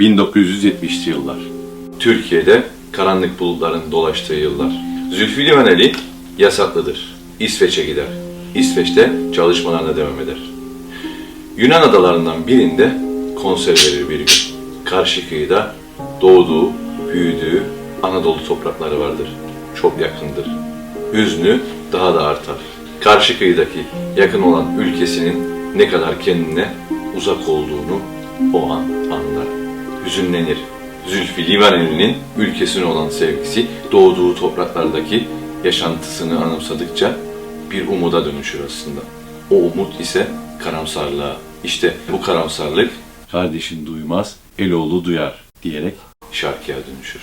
1970'li yıllar. Türkiye'de karanlık bulutların dolaştığı yıllar. Zülfü Livaneli yasaklıdır. İsveç'e gider. İsveç'te çalışmalarına devam eder. Yunan adalarından birinde konser verir bir gün. Karşı kıyıda doğduğu, büyüdüğü Anadolu toprakları vardır. Çok yakındır. Hüznü daha da artar. Karşı kıyıdaki yakın olan ülkesinin ne kadar kendine uzak olduğunu o an anlar. Hüzünlenir. Zülfü Livaneli'nin ülkesine olan sevgisi doğduğu topraklardaki yaşantısını anımsadıkça bir umuda dönüşür aslında. O umut ise karamsarlığa. İşte bu karamsarlık kardeşin duymaz, eloğlu duyar diyerek şarkıya dönüşür.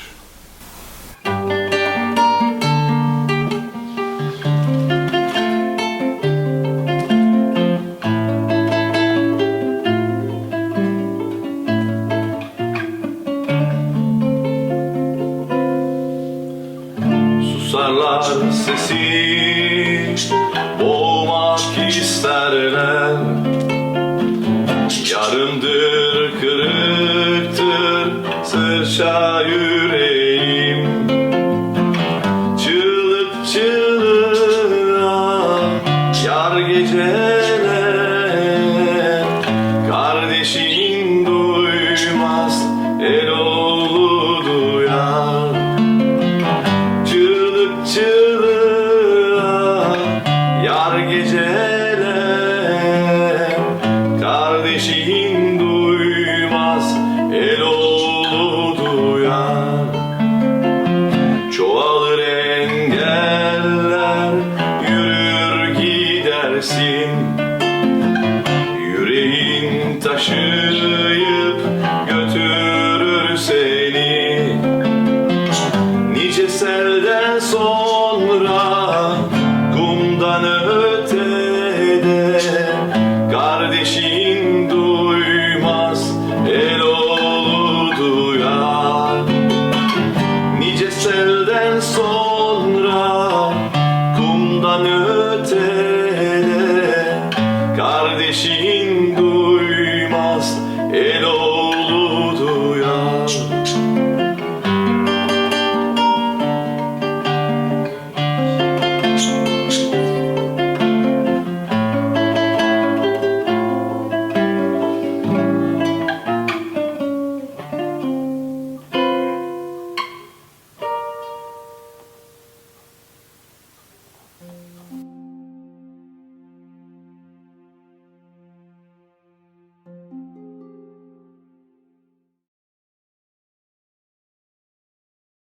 Susarlar sesi Boğmak isterler. Yarımdır kırıktır Sırça yüreğim. Çığlık çığlığa Yar geceler gidersin. Yüreğin taşıyıp götürür seni. Nice selden sonra kumdan ötede Kardeşin duymaz el oğlu duyar. Nice selden sonra kumdan ötede しんどいます。江戸